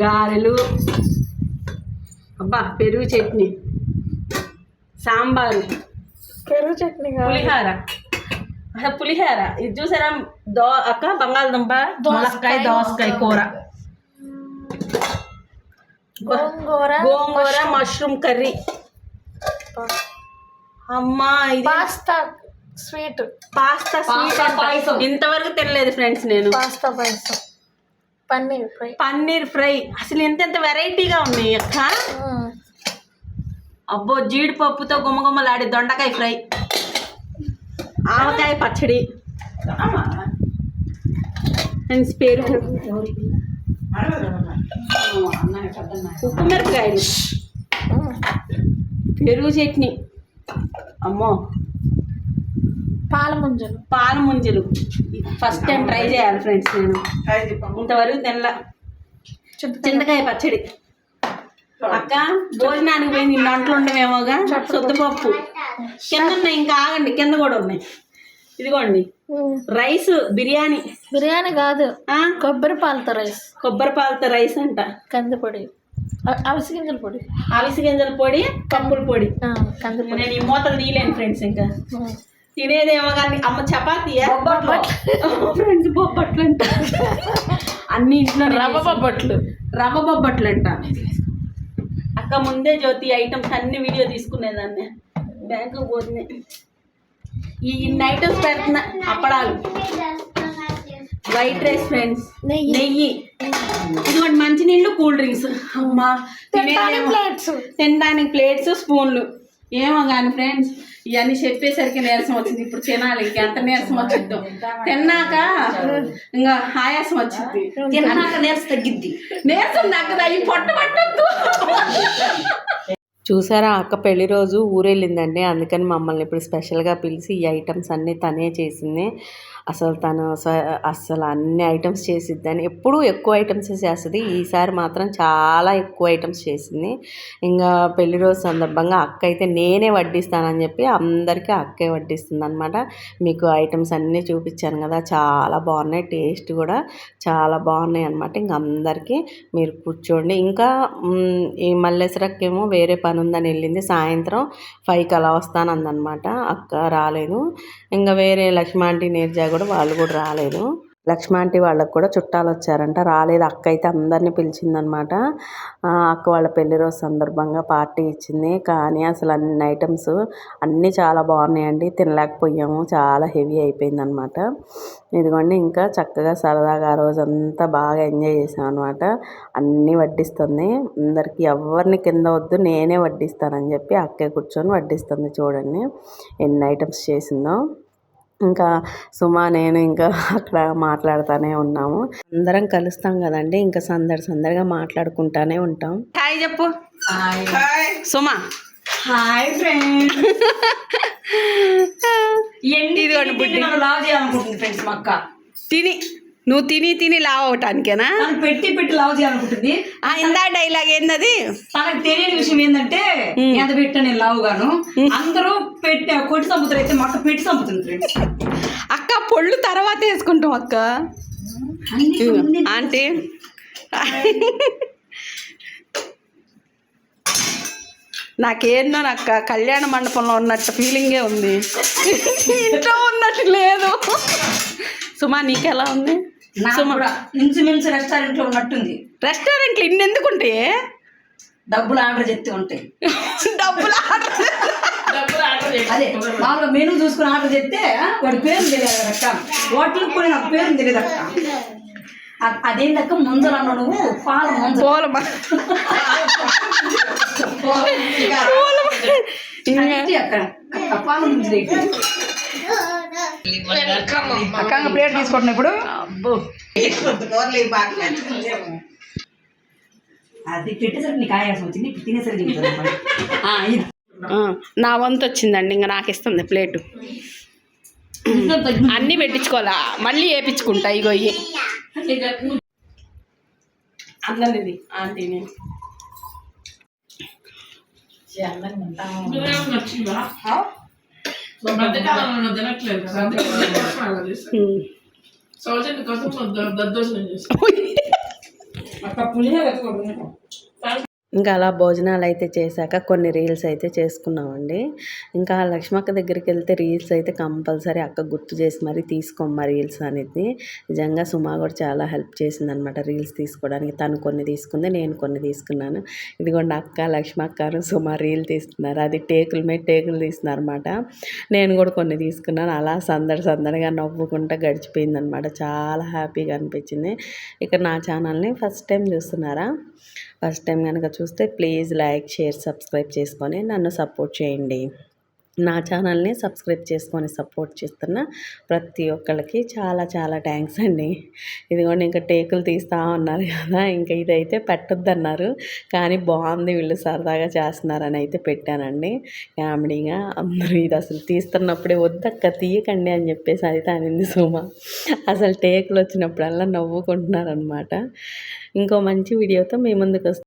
గారెలు. అబ్బా పెరుగు చట్నీ. సాంబారు. పెరుగు చట్నీ పులిహార. అసలు పులిహార. ఇది చూసారా? దో అక్క బంగాళదుంప ములక్కాయ దోసకాయ కూర. గోంగూర. గోంగూర మష్రూమ్ కర్రీ. అమ్మా ఇది పాస్తా స్వీట్. పాస్తా స్వీట్ ఇంతవరకు తినలేదు ఫ్రెండ్స్ నేను. పాస్తా పాయసం. పన్నీర్ ఫ్రై. పన్నీర్ ఫ్రై. అసలు ఎంత ఎంత వెరైటీగా ఉన్నాయి అక్క. అబ్బో జీడిపప్పుతో గుమ్మగుమ్మలాడే దొండకాయ ఫ్రై. ఆవకాయ పచ్చడి. పెరుగు ఉప్పు మిరపకాయలు. పెరుగు చట్నీ. అమ్మో. పాల ముంజలు పాల ముంజలు ఫస్ట్ టైం ట్రై చేయాలి ఫ్రెండ్స్ నేను ఇంతవరకు తినలా. చింతకాయ. పచ్చడి. అక్క భోజనానికి పోయి నిన్న వంటలు ఉండవేమోగా సొత్తుపప్పు కింద ఉన్నాయి ఇంకా ఆగండి కింద కూడా ఉన్నాయి. ఇదిగోండి. రైస్ బిర్యానీ. బిర్యానీ కాదు కొబ్బరి పాలతో రైస్. కొబ్బరి పాలతో రైస్ అంట. కందిపొడి అవిసి గింజల పొడి. అవిసి గింజల పొడి పప్పుల పొడి. నేను ఈ మూతలు తీయలేను ఫ్రెండ్స్ ఇంకా. తినేదేమో కానీ అమ్మ చపాతీయా? ఫ్రెండ్స్ బొబ్బట్లు అంట. అన్ని ఇంట్లో రవ్వ బొబ్బట్లు. రవ్వ బొబ్బట్లు అంట. అక్క ముందే జ్యోతి ఐటమ్స్ అన్ని వీడియో తీసుకునేదాన్ని. బ్యాంకు పోతుంది ఈ ఇన్ని ఐటమ్స్ పెడుతున్నా అప్పడాలు. వైట్ రైస్ ఫ్రెండ్స్ నెయ్యి. నెయ్యి. ఇదిగోండి మంచినీళ్ళు కూల్ డ్రింక్స్. అమ్మా తినడానికి తినేదేమో. ప్లేట్స్ తినడానికి ప్లేట్స్ స్పూన్లు. ఏమో కానీ ఫ్రెండ్స్ ఇవన్నీ చెప్పేసరికి నీరసం వచ్చింది. ఇప్పుడు తినాలి ఇంకెంత నీరసం వచ్చిద్దో. తిన్నాక ఇంకా ఆయాసం వచ్చింది తిన్నాక నీరసం తగ్గిద్ది. నీరసం తగ్గదా? ఈ పొట్ట పట్టద్దు. చూసారా అక్క పెళ్ళి రోజు ఊరెళ్ళిందండి. అందుకని మమ్మల్ని ఇప్పుడు స్పెషల్గా పిలిచి ఈ ఐటమ్స్ అన్నీ తనే చేసింది. అసలు తను స- అసలు అన్ని ఐటమ్స్ చేసిద్దని ఎప్పుడూ ఎక్కువ ఐటమ్స్ చేస్తుంది ఈసారి మాత్రం చాలా ఎక్కువ ఐటమ్స్ చేసింది. ఇంకా పెళ్ళి రోజు సందర్భంగా అక్క అయితే నేనే వడ్డిస్తానని చెప్పి అందరికీ అక్కే వడ్డిస్తుంది అనమాట మీకు ఐటమ్స్ అన్నీ చూపించాను కదా చాలా బాగున్నాయి. టేస్ట్ కూడా చాలా బాగున్నాయి అనమాట ఇంక అందరికీ మీరు కూర్చోండి. ఇంకా ఈ మల్లేశ్వరక్కేమో వేరే పని ఉందని వెళ్ళింది. సాయంత్రం ఫైవ్కి అలా వస్తానందనమాట అక్క రాలేదు. ఇంకా వేరే లక్ష్మాంటి నీర్జా కూడా వాళ్ళు కూడా రాలేదు. లక్ష్మాంటి వాళ్ళకు కూడా చుట్టాలు వచ్చారంట. రాలేదు. అక్క అయితే అందరినీ పిలిచిందనమాట. అక్క వాళ్ళ పెళ్ళి రోజు సందర్భంగా పార్టీ ఇచ్చింది. కానీ అసలు అన్ని ఐటమ్స్ అన్నీ చాలా బాగున్నాయండి. తినలేకపోయాము. చాలా హెవీ అయిపోయిందనమాట. ఇదిగోండి ఇంకా చక్కగా సరదాగా ఆ రోజంతా బాగా ఎంజాయ్ చేసాం అనమాట అన్నీ వడ్డిస్తుంది. అందరికీ ఎవరిని కింద వద్దు నేనే వడ్డిస్తానని చెప్పి అక్కే కూర్చొని వడ్డిస్తుంది చూడండి. ఎన్ని ఐటమ్స్ చేసిందో. ఇంకా సుమా నేను ఇంకా అక్కడ మాట్లాడుతూనే ఉన్నాము. అందరం కలుస్తాం కదండి ఇంకా సందడి సందడిగా మాట్లాడుకుంటానే ఉంటాం. హాయ్ చెప్పు. సుమా. హాయ్ ఇదిగోండి లావ్ చేయాలనుకుంటుంది ఫ్రెండ్స్ మా అక్క. తిని. నువ్వు తిని తిని లావ్ అవటానికేనా పెట్టి పెట్టి లావ్ చేయాలనుకుంటుంది. ఆ, ఇందా డైలాగ్ ఏందది? తనకు తెలియని విషయం ఏంటంటే ఎంత పెట్టా నేను లావు గాను అందరూ పెట్టి కొట్టి చంపుతారు అయితే మా అక్క పెట్టి చంపుతుంది ఫ్రెండ్స్. పొళ్ళు తర్వాత వేసుకుంటాం అక్క. ఆంటీ. అక్క కళ్యాణ మండపంలో ఉన్నట్టు ఫీలింగే ఉంది. ఇంట్లో ఉన్నట్టు లేదు. సుమా నీకెలా ఉంది? ఇంచుమించు రెస్టారెంట్లో ఉన్నట్టుంది. రెస్టారెంట్లు ఇన్ని ఎందుకు ఉంటాయి డబ్బులు ఆర్డర్ చెప్తే ఉంటాయి. డబ్బులు అదే మామూలుగా మెనూ చూసుకుని ఆర్డర్ చెప్తే వాడి పేరు తెలియదు అక్క. హోటల్కి పోయి నాకు పేరు తెలియదు అక్క. అదేంటక్క ముంజలు అన్న నువ్వు? పాల ముంజలు పాల ముంజలు? అక్క. ప్లేట్ తీసుకుంటున్నా ఇప్పుడు. అది పెట్టేసరికి నీకు ఆయాసం వచ్చింది తినేసరికి నా వంతు వచ్చిందండి ఇంకా నాకు ఇస్తుంది ప్లేటు. అన్నీ పెట్టించుకోవాలా మళ్ళీ వేపించుకుంటా ఇగో ఇవి అందరిది ఆంటీని. సౌజన్య కోసం దద్దోజనం చేస్తాను పులిహోర ఇంకా అలా భోజనాలు అయితే చేశాక కొన్ని రీల్స్ అయితే చేసుకున్నామండి. ఇంకా లక్ష్మక్క దగ్గరికి వెళ్తే రీల్స్ అయితే కంపల్సరీ అక్క గుర్తు చేసి మరీ తీసుకోమ్మా రీల్స్ అనేది. నిజంగా సుమా కూడా చాలా హెల్ప్ చేసింది అనమాట రీల్స్ తీసుకోవడానికి. తను కొన్ని తీసుకుంది నేను కొన్ని తీసుకున్నాను. ఇదిగోండి అక్క లక్ష్మక్క సుమా రీల్ తీస్తున్నారు. అది టేకుల మీద టేకులు తీస్తున్నారు అనమాట నేను కూడా కొన్ని తీసుకున్నాను. అలా సందడి సందడిగా నవ్వుకుంటా గడిచిపోయింది అనమాట చాలా హ్యాపీగా అనిపించింది. ఇక నా ఛానల్ని ఫస్ట్ టైం చూస్తున్నారా? ఫస్ట్ టైం కనుక చూ చూస్తే ప్లీజ్ లైక్ షేర్ సబ్స్క్రైబ్ చేసుకొని నన్ను సపోర్ట్ చేయండి. నా ఛానల్ని సబ్స్క్రైబ్ చేసుకొని సపోర్ట్ చేస్తున్న ప్రతి ఒక్కళ్ళకి చాలా చాలా థ్యాంక్స్ అండి. ఇదిగోండి ఇంకా టేకులు తీస్తా ఉన్నారు కదా ఇంకా ఇదైతే పెట్టొద్దన్నారు కానీ బాగుంది వీళ్ళు సరదాగా చేస్తున్నారని అయితే పెట్టానండి. కామెడీగా అందరూ ఇది అసలు తీస్తున్నప్పుడే వద్దక్క తీయకండి అని చెప్పేసి అయితే అనింది సుమ. అసలు టేకులు వచ్చినప్పుడల్లా నవ్వుకుంటున్నారనమాట ఇంకో మంచి వీడియోతో మీ ముందుకు